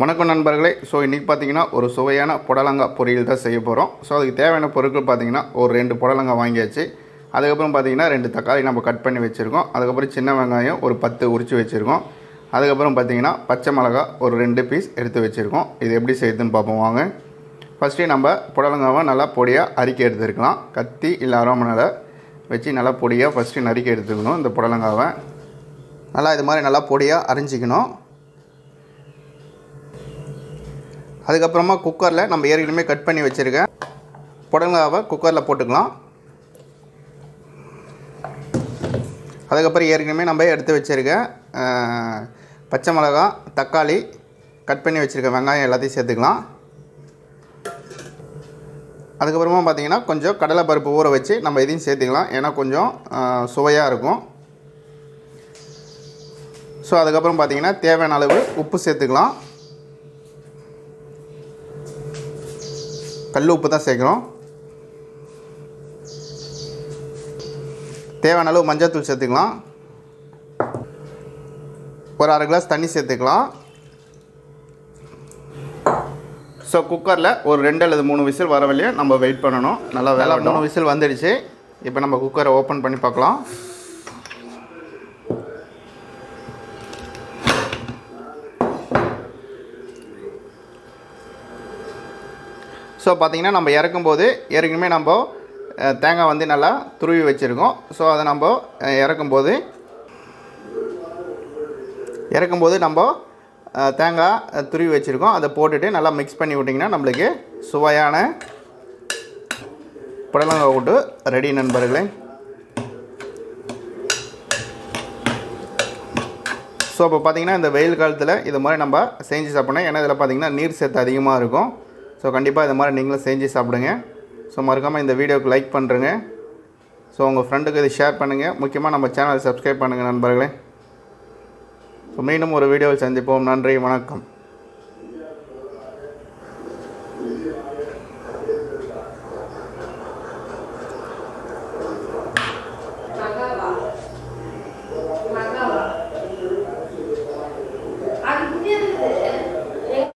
வணக்கம் நண்பர்களே. ஸோ இன்றைக்கி பார்த்தீங்கன்னா ஒரு சுவையான புடலங்காய் பொரியல் தான் செய்ய போகிறோம் ஸோ அதுக்கு தேவையான பொருட்கள் பார்த்திங்கன்னா ஒரு ரெண்டு புடலங்காய் வாங்கியாச்சு. அதுக்கப்புறம் பார்த்தீங்கன்னா ரெண்டு தக்காளி நம்ம கட் பண்ணி வச்சுருக்கோம். அதுக்கப்புறம் சின்ன வெங்காயம் ஒரு பத்து உரித்து வச்சுருக்கோம். அதுக்கப்புறம் பார்த்திங்கன்னா பச்சை மிளகா ஒரு ரெண்டு பீஸ் எடுத்து வச்சுருக்கோம். இது எப்படி செய்யுதுன்னு பார்ப்போம் வாங்க. ஃபஸ்ட்டு நம்ம புடலங்காவை நல்லா பொடியாக அரிக்க எடுத்துருக்கலாம். கத்தி இல்லை அரோமனால் வச்சு நல்லா பொடியாக ஃபஸ்ட்டு நறுக்கி எடுத்துக்கணும் இந்த புடலங்காவை. நல்லா இது மாதிரி நல்லா பொடியாக அரிஞ்சிக்கணும். அதுக்கப்புறமா குக்கரில் நம்ம ஏற்கனவே கட் பண்ணி வச்சுருக்கேன் புடலங்காவை குக்கரில் போட்டுக்கலாம். அதுக்கப்புறம் ஏற்கனவே நம்ம எடுத்து வச்சுருக்கேன் பச்சை மிளகா தக்காளி கட் பண்ணி வச்சுருக்க வெங்காயம் எல்லாத்தையும் சேர்த்துக்கலாம். அதுக்கப்புறமா பார்த்தீங்கன்னா கொஞ்சம் கடலை பருப்பு ஊற வச்சு நம்ம இதையும் சேர்த்துக்கலாம். ஏன்னா கொஞ்சம் சுவையாக இருக்கும். ஸோ அதுக்கப்புறம் பார்த்தீங்கன்னா தேவையான அளவு உப்பு சேர்த்துக்கலாம். கல் உப்பு தான் சேர்க்குறோம் தேவையான அளவு மஞ்சள்தூள் சேர்த்துக்கலாம். ஒரு அரை கிளாஸ் தண்ணி சேர்த்துக்கலாம். ஸோ குக்கரில் ஒரு ரெண்டு அல்லது மூணு விசில் வர வழியாக நம்ம வெயிட் பண்ணணும். நல்லா வேலை மூணு விசில் வந்துடுச்சு. இப்போ நம்ம குக்கரை ஓப்பன் பண்ணி பார்க்கலாம். ஸோ பார்த்தீங்கன்னா நம்ம இறக்கும்போது ஏற்கனவே நம்ம தேங்காய் வந்து நல்லா துருவி வச்சுருக்கோம். ஸோ அதை நம்ம இறக்கும்போது இறக்கும்போது நம்ம தேங்காய் துருவி வச்சுருக்கோம். அதை போட்டுட்டு நல்லா மிக்ஸ் பண்ணி விட்டிங்கன்னா நம்மளுக்கு சுவையான புடலங்காய் கூட்டு ரெடி நண்பர்களே. ஸோ இப்போ பார்த்திங்கன்னா இந்த வெயில் காலத்தில் இது மாதிரி நம்ம செஞ்சு சாப்பிட்ணும். ஏன்னா இதில் பார்த்திங்கன்னா நீர் சத்து அதிகமாக இருக்கும். ஸோ கண்டிப்பாக இது மாதிரி நீங்களும் செஞ்சு சாப்பிடுங்க. ஸோ மறக்காமல் இந்த வீடியோவுக்கு லைக் பண்ணுறேங்க ஸோ உங்கள் ஃப்ரெண்டுக்கு இது ஷேர் பண்ணுங்கள் முக்கியமாக நம்ம சேனலை சப்ஸ்கிரைப் பண்ணுங்கள் நண்பர்களே. ஸோ மீண்டும் ஒரு வீடியோவில் சந்திப்போம். நன்றி வணக்கம்.